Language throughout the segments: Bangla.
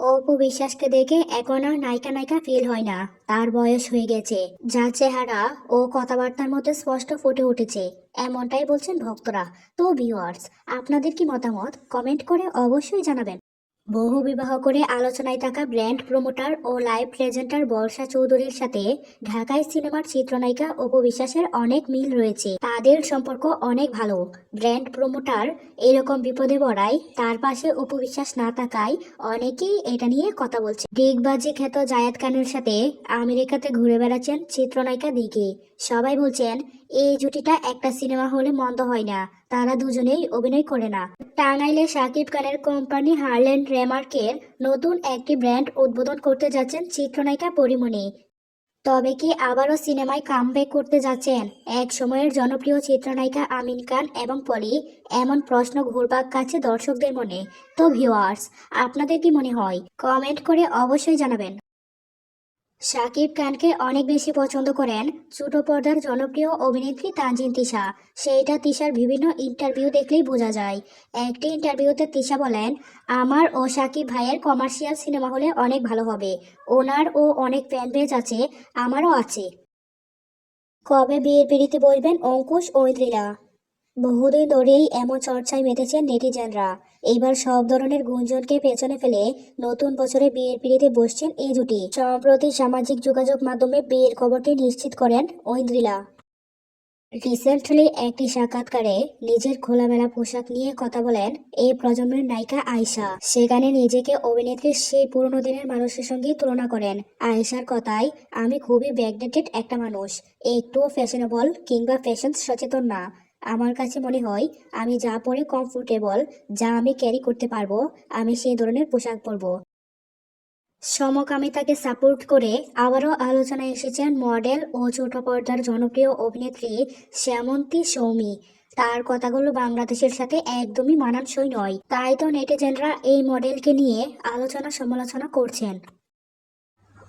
অপু বিশ্বাসকে দেখে এখন আর নায়িকা নায়িকা ফিল হয় না। তার বয়স হয়ে গেছে। যা চেহারা ও কথাবার্তার মধ্যে স্পষ্ট ফুটে উঠেছে। এমনটাই বলছেন ভক্তরা। তো ভিউয়ার্স আপনাদের কি মতামত? কমেন্ট করে অবশ্যই জানাবেন। বহু বিবাহ করে আলোচনায় থাকা ব্র্যান্ড প্রমোটার ও লাইভ প্রেজেন্টার বর্ষা চৌধুরীর সাথে ঢাকায় সিনেমার চিত্রনায়িকা অপু বিশ্বাসের অনেক মিল রয়েছে। তাদের সম্পর্ক অনেক ভালো। ব্র্যান্ড প্রমোটার এরকম বিপদে পড়ায় তার পাশে অপু বিশ্বাস না থাকায় অনেকেই এটা নিয়ে কথা বলছে। ডিগবাজি খ্যাত জায়েদ খানের সাথে আমেরিকাতে ঘুরে বেড়াচ্ছেন চিত্রনায়িকা দিকে সবাই বলছেন এই জুটিটা একটা সিনেমা হলে মন্দ হয় না। তারা দুজনেই অভিনয় করে না। টাঙ্গাইলে শাকিব খানের কোম্পানি হারল্যান্ড রেমার্কের নতুন একটি ব্র্যান্ড উদ্বোধন করতে যাচ্ছেন চিত্রনায়িকা পরিমণি। তবে কি আবারও সিনেমায় কামব্যাক করতে যাচ্ছেন? এক সময়ের জনপ্রিয় চিত্রনায়িকা আমিন খান এবং পলি এমন প্রশ্ন ঘুরপাক কাছে দর্শকদের মনে। তো ভিউয়ার্স আপনাদের কি মনে হয়? কমেন্ট করে অবশ্যই জানাবেন। শাকিব খানকে অনেক বেশি পছন্দ করেন। ছোট পর্দার জনপ্রিয় অভিনেত্রী তানজিন তিশা। সেইটা তিশার বিভিন্ন ইন্টারভিউ দেখলেই বোঝা যায়। একটি ইন্টারভিউতে তিশা বলেন, আমার ও শাকিব ভাইয়ের কমার্শিয়াল সিনেমা হলে অনেক ভালো হবে। ওনার ও অনেক ফ্যান পেজ আছে, আমারও আছে। কবে বিয়ের পিড়িতে বলবেন অঙ্কুশ ঐন্দ্রিলা বহুদিন ধরেই এমন চর্চায় মেতেছেন নেটিজেনরা। এইবার সব ধরনের গুঞ্জনকে পেছনে ফেলে নতুন বছরে বিয়ের পিড়িতে বসছেন এই জুটি সম্প্রতি সামাজিক যোগাযোগ মাধ্যমে বিয়ের খবরটি নিশ্চিত করেন ঐন্দ্রিলা। রিসেন্টলি একটি সাক্ষাৎকারে নিজের খোলামেলা পোশাক নিয়ে কথা বলেন এই প্রজন্মের নায়িকা আয়শা। সেখানে নিজেকে অভিনেত্রীর সেই পুরনো দিনের মানুষের সঙ্গে তুলনা করেন। আয়েশার কথায়, আমি খুবই ব্যাকডেটেড একটা মানুষ। একটুও ফ্যাশনেবল কিংবা ফ্যাশন সচেতন না। আমার কাছে মনে হয় আমি যা পরে কমফোর্টেবল যা আমি ক্যারি করতে পারব, আমি সেই ধরনের পোশাক পরবো। সমকামিতাকে সাপোর্ট করে আবারও আলোচনায় এসেছেন মডেল ও ছোট পর্দার জনপ্রিয় অভিনেত্রী শ্যামন্তী সৌমি। তার কথাগুলো বাংলাদেশের সাথে একদমই মানানসই নয়। তাই তো নেটিজেনরা এই মডেলকে নিয়ে আলোচনা সমালোচনা করছেন।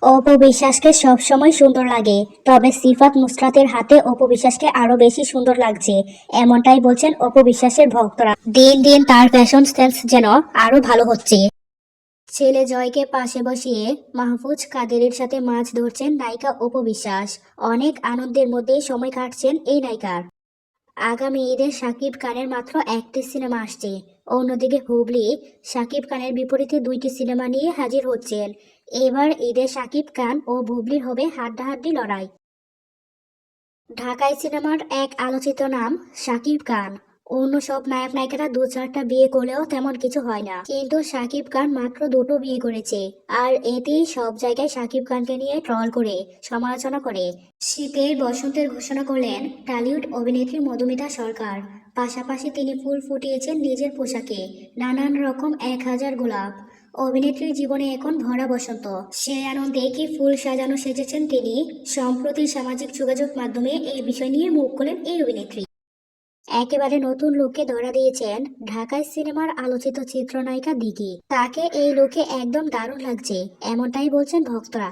অপু বিশ্বাসকে সবসময় সুন্দর লাগে, তবে সিফাত মুসরাতের হাতে অপবিশ্বাসকে আরও বেশি সুন্দর লাগছে, এমনটাই বলছেন অপবিশ্বাসের ভক্তরা। দিন দিন তার ফ্যাশন সেন্স যেন আরও ভালো হচ্ছে। ছেলে জয়কে পাশে বসিয়ে মাহফুজ কাদেরের সাথে মাছ ধরছেন নায়িকা অপবিশ্বাস। অনেক আনন্দের মধ্যেই সময় কাটছেন এই নায়িকার। আগামী ঈদে শাকিব খানের মাত্র একটি সিনেমা আসছে। অন্যদিকে হুবলি শাকিব খানের বিপরীতে দুইটি সিনেমা নিয়ে হাজির হচ্ছেন। এবার ঈদে শাকিব খান ও বুবলির হবে হাড্ডাহাড্ডি লড়াই। ঢাকায় সিনেমার এক আলোচিত নাম শাকিব খান। অন্য সব নায়ক নায়িকারা দু চারটা বিয়ে করলেও তেমন কিছু হয় না। কিন্তু শাকিব খান মাত্র দুটো বিয়ে করেছে। আর এতেই সব জায়গায় শাকিব খানকে নিয়ে ট্রল করে, সমালোচনা করে। শীতের বসন্তের ঘোষণা করলেন টালিউড অভিনেত্রী মধুমিতা সরকার। পাশাপাশি তিনি ফুল ফুটিয়েছেন নিজের পোশাকে। নানান রকম এক হাজার গোলাপ। অভিনেত্রীর জীবনে এখন ভরা বসন্ত সে আনন্দে কি ফুল সাজানো সেজেছেন তিনি। সম্প্রতি সামাজিক যোগাযোগ মাধ্যমে এই বিষয় নিয়ে মুখ খোলেন এই অভিনেত্রী। একেবারে নতুন লুকে ধরা দিয়েছেন ঢাকায় সিনেমার আলোচিত চিত্রনায়িকা দিঘি। তাকে এই লুকে একদম দারুণ লাগছে, এমনটাই বলছেন ভক্তরা।